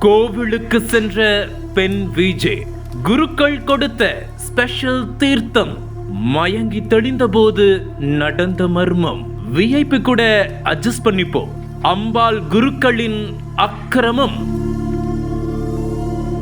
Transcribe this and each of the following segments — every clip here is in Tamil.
கோவிலுக்கு சென்ற பெண் விஜே குருக்கள் கொடுத்த ஸ்பெஷல் தீர்த்தம். மயங்கி தெளிந்த போது நடந்த மர்மம். விஐபி கூட அட்ஜஸ்ட் பண்ணிப்போம். அம்பாள் குருக்களின் அக்கிரமம்.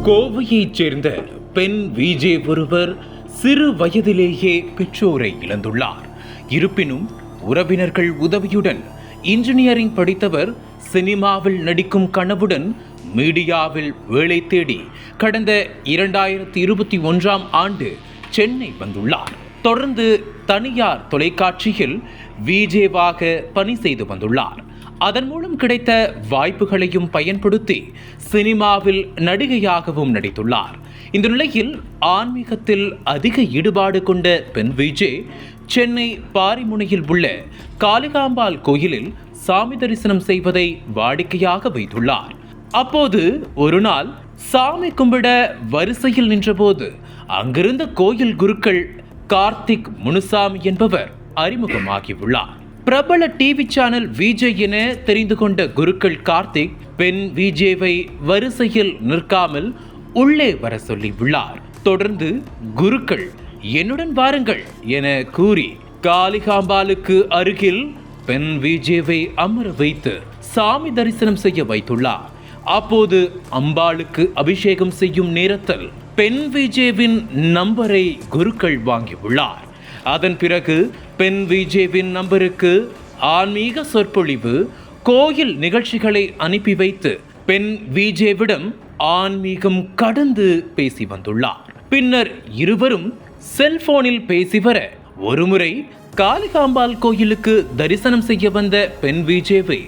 கோவையைச் சேர்ந்த பெண் விஜே ஒருவர் சிறு வயதிலேயே பெற்றோரை இழந்துள்ளார். இருப்பினும் உறவினர்கள் உதவியுடன் இன்ஜினியரிங் படித்தவர் சினிமாவில் நடிக்கும் கனவுடன் மீடியாவில் வேலை தேடி கடந்த இரண்டாயிரத்தி இருபத்தி ஒன்றாம் ஆண்டு சென்னை வந்துள்ளார். தொடர்ந்து தனியார் தொலைக்காட்சியில் விஜேவாக பணி செய்து வந்துள்ளார். அதன் மூலம் கிடைத்த வாய்ப்புகளையும் பயன்படுத்தி சினிமாவில் நடிகையாகவும் நடித்துள்ளார். இந்த நிலையில் ஆன்மீகத்தில் அதிக ஈடுபாடு கொண்ட பெண் விஜே சென்னை பாரிமுனையில் உள்ள காளிகாம்பாள் கோயிலில் சாமி தரிசனம் செய்வதை வாடிக்கையாக வைத்துள்ளார். அப்போது ஒரு நாள் சாமி கும்பிட வரிசையில் நின்றபோது அங்கிருந்த கோயில் குருக்கள் கார்த்திக் முனுசாமி என்பவர் அறிமுகமாகியுள்ளார். பிரபல டிவி சேனல் விஜய் என தெரிந்து கொண்ட குருக்கள் கார்த்திக் பெண் விஜேவை வரிசையில் நிற்காமல் உள்ளே வர சொல்லி உள்ளார் தொடர்ந்து குருக்கள் என்னுடன் வாருங்கள் என கூறி காளிகாம்பாலுக்கு அருகில் பெண் விஜேவை அமர வைத்து சாமி தரிசனம் செய்ய வைத்துள்ளார். அப்போது அம்பாளுக்கு அபிஷேகம் செய்யும் நேரத்தில் பெண் விஜேவின் நம்பரை குருக்கள் வாங்கியுள்ளார். அதன் பிறகு பெண் விஜேவின் நம்பருக்கு ஆன்மீக சொற்பொழிவு கோயில் நிகழ்ச்சிகளை அனுப்பி வைத்து பெண் விஜேவிடம் ஆன்மீகம் கடந்து பேசி வந்துள்ளார். பின்னர் இருவரும் செல்போனில் பேசி வர ஒருமுறை காளிகாம்பாள் கோயிலுக்கு தரிசனம் செய்ய வந்த பெண் விஜேவை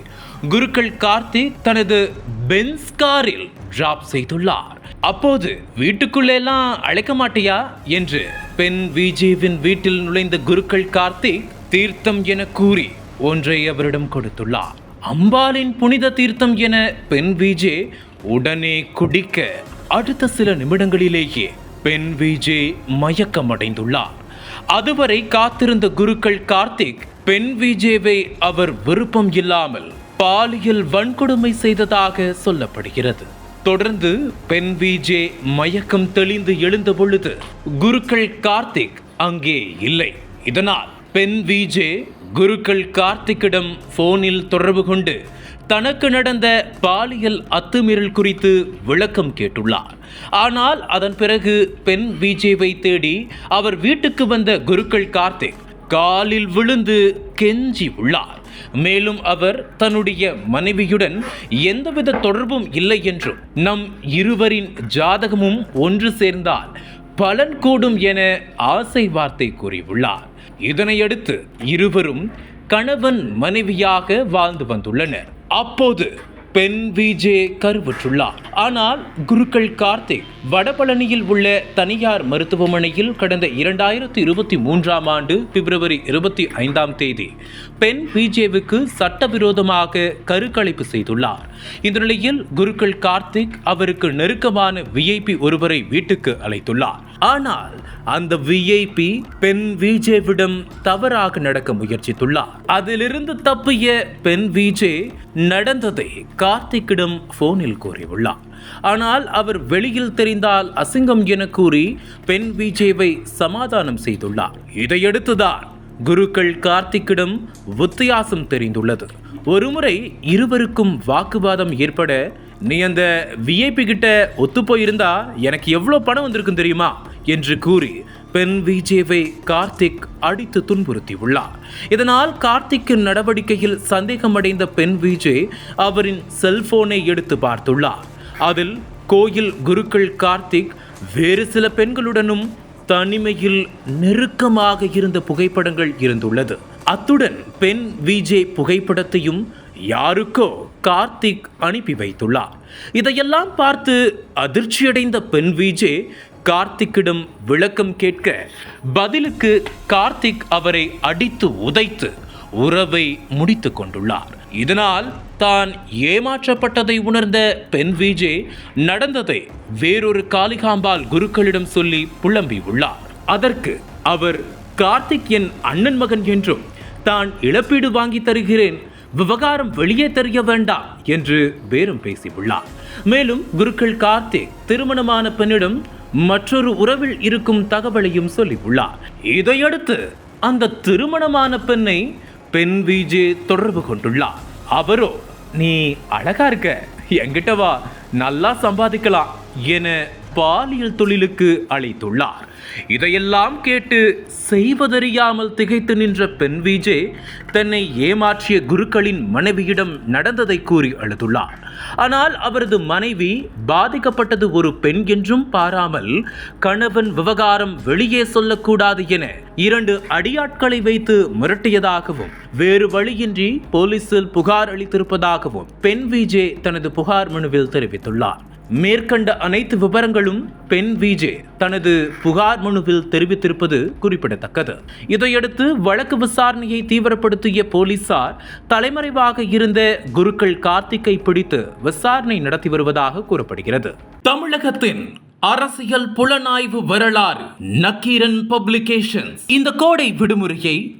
குருக்கள் கார்த்திக் தனது பென்ஸ் காரில் டிராப் செய்துள்ளார். அப்போது வீட்டுக்குள்ளெல்லாம் அழைக்க மாட்டியா? என்று பெண் விஜேவின் வீட்டில் நுழைந்த குருக்கள் கார்த்திக் தீர்த்தம் என கூறி ஒன்றை அவரிடம் கொடுத்துள்ளார். அம்பாளின் புனித தீர்த்தம் என பெண் விஜே உடனே குடிக்க அடுத்த சில நிமிடங்களிலேயே பெண் விஜே மயக்கமடைந்துள்ளார். அதுவரை காத்திருந்த குருக்கள் கார்த்திக் பெண் விஜேவை அவர் விருப்பம் இல்லாமல் பாலியல் வன்கொடுமை செய்ததாக சொல்லப்படுகிறது. தொடர்ந்து பெண் விஜே மயக்கம் தெளிந்து எழுந்த பொழுது குருக்கள் கார்த்திக் அங்கே இல்லை. இதனால் பெண் விஜே குருக்கள் கார்த்திக்கிடம் போனில் தொடர்பு கொண்டு தனக்கு நடந்த பாலியல் அத்துமீறல் குறித்து விளக்கம் கேட்டுள்ளார். ஆனால் அதன் பிறகு பெண் விஜேவை தேடி அவர் வீட்டுக்கு வந்த குருக்கள் கார்த்திக் காலில் விழுந்து கெஞ்சி உள்ளார். மேலும் அவர் தன்னுடைய மனைவியுடன் எந்தவித தொடர்பும் இல்லை என்றும் நம் இருவரின் ஜாதகமும் ஒன்று சேர்ந்தால் பலன் கூடும் என ஆசை வார்த்தை கூறியுள்ளார். இதனையடுத்து இருவரும் கணவன் மனைவியாக வாழ்ந்து வந்துள்ளனர். அப்போது பெண் விஜே கருவுற்றுள்ளார் ஆனால் குருக்கள் கார்த்திக் வடபழனியில் உள்ள தனியார் மருத்துவமனையில் கடந்த இரண்டாயிரத்தி இருபத்தி மூன்றாம் ஆண்டு பிப்ரவரி இருபத்தி ஐந்தாம் தேதி பெண் விஜேவுக்கு சட்டவிரோதமாக கருக்கலைப்பு செய்துள்ளார். இந்த நிலையில் குருக்கள் கார்த்திக் அவருக்கு நெருக்கமான விஐபி ஒருவரை வீட்டுக்கு அழைத்துள்ளார். ஆனால் அந்த விஐபி பெண் விஜேவிடம் தவறாக நடக்க முயற்சித்துள்ளார். அதிலிருந்து தப்பிய பெண் விஜே நடந்ததை கார்த்திக்கிடம் போனில் கூறியுள்ளார். ஆனால் அவர் வெளியில் தெரிந்தால் அசிங்கம் என கூறி பெண் விஜேவை சமாதானம் செய்துள்ளார். இதையடுத்துதான் குருக்கள் கார்த்திக்கிடம் வித்தியாசம் தெரிந்துள்ளது. ஒருமுறை இருவருக்கும் வாக்குவாதம் ஏற்பட நீ அந்த விஐபி கிட்ட ஒத்து போயிருந்தா எனக்கு எவ்வளோ பணம் வந்திருக்கும் தெரியுமா? என்று கூறி பெண் விஜேவை கார்த்திக் அடித்து துன்புறுத்தியுள்ளார். இதனால் கார்த்திக்கின் நடவடிக்கையில் சந்தேகமடைந்த பெண் விஜே அவரின் செல்போனை எடுத்து பார்த்துள்ளார். அதில் கோயில் குருக்கள் கார்த்திக் வேறு சில பெண்களுடனும் தனிமையில் நெருக்கமாக இருந்த புகைப்படங்கள் இருந்துள்ளது. அத்துடன் பெண் விஜே புகைப்படத்தையும் யாருக்கோ கார்த்திக் அனுப்பி வைத்துள்ளார். இதையெல்லாம் பார்த்து அதிர்ச்சியடைந்த பெண் விஜே கார்த்திக்கிடம் விளக்கம் கேட்க பதிலுக்கு கார்த்திக் அவரை அடித்து உதைத்து உறவை முடித்து கொண்டுள்ளார். இதனால் தான் ஏமாற்றப்பட்டதை உணர்ந்த பெண் விஜே நடந்ததை வேறொரு காளிகாம்பால் குருக்களிடம் சொல்லி புலம்பி உள்ளார். அதற்கு அவர் கார்த்திக் என் அண்ணன் மகன் என்றும் தான் இழப்பீடு வாங்கி தருகிறேன் விவகாரம் வெளியே தெரிய வேண்டாம் என்று பேரும் பேசியுள்ளார் மேலும் குருக்கள் கார்த்திக் திருமணமான பெண்ணிடம் மற்றொரு உறவில் இருக்கும் தகவலையும் சொல்லியுள்ளார். இதையடுத்து அந்த திருமணமான பெண்ணை பெண் விஜே தொடர்பு கொண்டுள்ளார். அவரோ நீ அழகா இருக்க. என்கிட்ட வா. நல்லா சம்பாதிக்கலாம் என பாலியல் தொழிலுக்கு அழைத்துள்ளார் இதையெல்லாம் கேட்டு செய்வதறியாமல் திகைத்து நின்ற பெண் விஜே தன்னை ஏமாற்றிய குருக்களின் மனைவியிடம் நடந்ததை கூறி அழுதுள்ளார். ஆனால் அவரது மனைவி பாதிக்கப்பட்டது ஒரு பெண் என்றும் பாராமல் கணவன் விவகாரம் வெளியே சொல்லக்கூடாது என இரண்டு அடியாட்களை வைத்து மிரட்டியதாகவும் வேறு வழியின்றி போலீசில் புகார் அளித்திருப்பதாகவும் பெண் விஜே தனது புகார் மனுவில் தெரிவித்துள்ளார். மேற்கண்ட அனைத்து விவரங்களும் பெண் விஜே தனது புகார் மனுவில் தெரிவித்திருப்பது குறிப்பிடத்தக்கது. இதையடுத்து வழக்கு விசாரணையை தீவிரப்படுத்திய போலீசார் தலைமறைவாக இருந்த குருக்கள் கார்த்திக்கை பிடித்து விசாரணை நடத்தி வருவதாக கூறப்படுகிறது. தமிழகத்தின் அரசியல் புலனாய்வு வரலாறு நக்கீரன் பப்ளிகேஷன்ஸ். இந்த கோடை விடுமுறையை